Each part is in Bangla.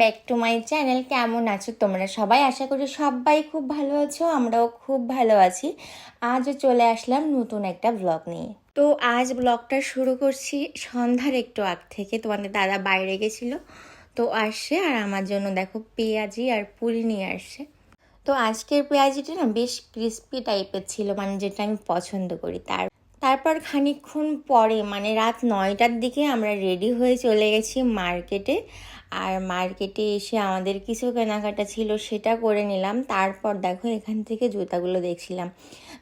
Back to my channel. কেমন আছো তোমরা সবাই? আশা করি সবাই খুব ভালো আছো, আমরাও খুব ভালো আছি। আজও চলে আসলাম নতুন একটা ব্লগ নিয়ে। তো আজ ব্লগটা শুরু করছি সন্ধ্যার একটু আগ থেকে। তোমাদের দাদা বাইরে গেছিল, তো আসছে। আর আমার জন্য দেখো পেঁয়াজি আর পুরি নিয়ে আসছে। তো আজকের পেঁয়াজিটা না বেশ ক্রিস্পি টাইপের ছিল মানে যেটা আমি পছন্দ করি। তার তারপর খানিকক্ষণ পরে মানে রাত নয়টার দিকে আমরা রেডি হয়ে চলে গেছি মার্কেটে আর মার্কেটে এসে আমাদের কিছু কেনাকাটা ছিল সেটা করে নিলাম। তারপর দেখো এখান থেকে জুতাগুলো দেখছিলাম।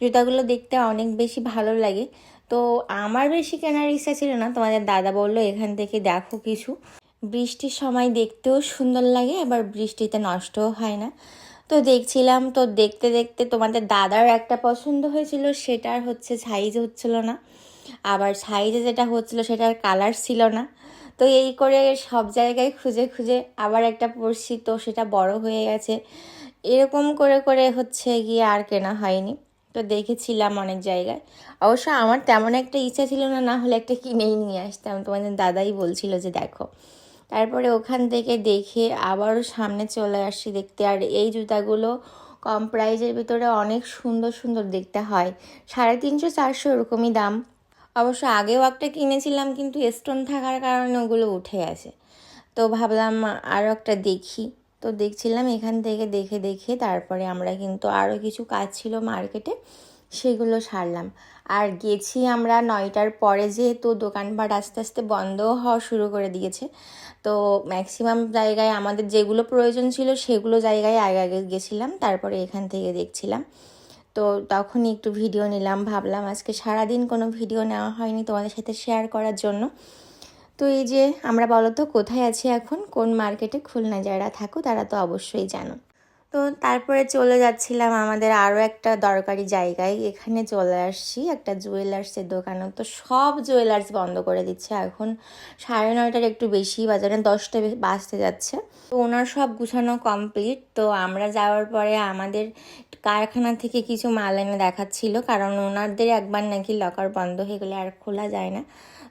জুতাগুলো দেখতে অনেক বেশি ভালো লাগে। তো আমার বেশি কেনার ইচ্ছা ছিল না। তোমাদের দাদা বলল, এখান থেকে দেখো কিছু। বৃষ্টির সময় দেখতেও সুন্দর লাগে, আবার বৃষ্টিতে নষ্টও হয় না। তো দেখছিলাম তো দেখতে দেখতে তোমাদের দাদার একটা পছন্দ হয়েছিল, সেটার হচ্ছে সাইজ হচ্ছিল না। আবার সাইজে যেটা হচ্ছিল সেটার কালার ছিল না। তো এই করে সব জায়গায় খুঁজে খুঁজে আবার একটা পড়ছি তো সেটা বড় হয়ে গেছে। এরকম করে করে হচ্ছে গিয়ে আর কেনা হয়নি। তো দেখেছিলাম অনেক জায়গায়। অবশ্য আমার তেমন একটা ইচ্ছা ছিল না না হলে একটা কিনেই নিয়ে আসতাম। তোমাদের দাদাই বলছিল যে দেখো। তারপরে ওখান থেকে দেখে আবারও সামনে চলে আসছি দেখতে। আর এই জুতাগুলো কম প্রাইজের ভিতরে অনেক সুন্দর সুন্দর দেখতে হয়। সাড়ে তিনশো, চারশো এরকমই দাম। অবশ্য আগেও একটা কিনেছিলাম, কিন্তু স্টোন থাকার কারণে ওগুলো উঠে আছে। তো ভাবলাম আরও একটা দেখি। তো দেখছিলাম এখান থেকে দেখে দেখে তারপরে আমরা কিন্তু আরও কিছু কাজ ছিল মার্কেটে সেগুলো সারলাম। আর গেছি আমরা নয়টার পরে যেহেতু দোকানপাট আস্তে আস্তে বন্ধও হওয়া শুরু করে দিয়েছে, তো ম্যাক্সিমাম জায়গায় আমাদের যেগুলো প্রয়োজন ছিল সেগুলো জায়গায় আগে আগে গেছিলাম, তারপরে এখান থেকে দেখছিলাম। তো তখনই একটু ভিডিও নিলাম, ভাবলাম আজকে সারাদিন কোনো ভিডিও নেওয়া হয়নি তোমাদের সাথে শেয়ার করার জন্য। তো এই যে আমরা বলো তো কোথায় আছি এখন, কোন মার্কেটে খুলনা যারা থাকো তারা তো অবশ্যই জানো। তো তারপরে চলে যাচ্ছিলাম আমাদের আরও একটা দরকারি জায়গায়। এখানে চলে আসছি, একটা জুয়েলার্সের দোকানে। তো সব জুয়েলার্স বন্ধ করে দিচ্ছে। এখন সাড়ে নয়টার একটু বেশি বাজারে, দশটা বাজতে যাচ্ছে। তো ওনার সব গুছানো কমপ্লিট তো আমরা যাওয়ার পরে আমাদের কারখানা থেকে কিছু মাল এনে দেখাচ্ছিল। কারণ ওনাদের একবার নাকি লকার বন্ধ হয়ে গেলে আর খোলা যায় না।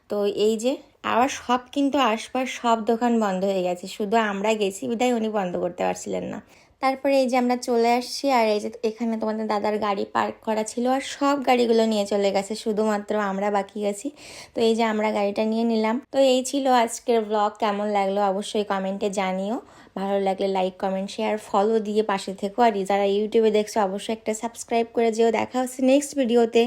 তো এই যে, আবার সব কিন্তু আশপাশ সব দোকান বন্ধ হয়ে গেছে। শুধু আমরা গেছি বিদায় উনি বন্ধ করতে পারছিলেন না। তারপরে এই যে আমরা চলে আসছি আর এই যে এখানে তোমাদের দাদার গাড়ি পার্ক করা ছিল আর সব গাড়িগুলো নিয়ে চলে গেছে, শুধুমাত্র আমরা বাকি গেছি তো এই যে আমরা গাড়িটা নিয়ে নিলাম। তো এই ছিল আজকের ব্লগ কেমন লাগল অবশ্যই কমেন্টে জানিও। ভালো লাগলে লাইক কমেন্ট শেয়ার ফলো দিয়ে পাশে থেকো। আর যারা ইউটিউবে দেখছ, অবশ্যই একটা সাবস্ক্রাইব করে যেও। দেখা হচ্ছে নেক্সট ভিডিওতে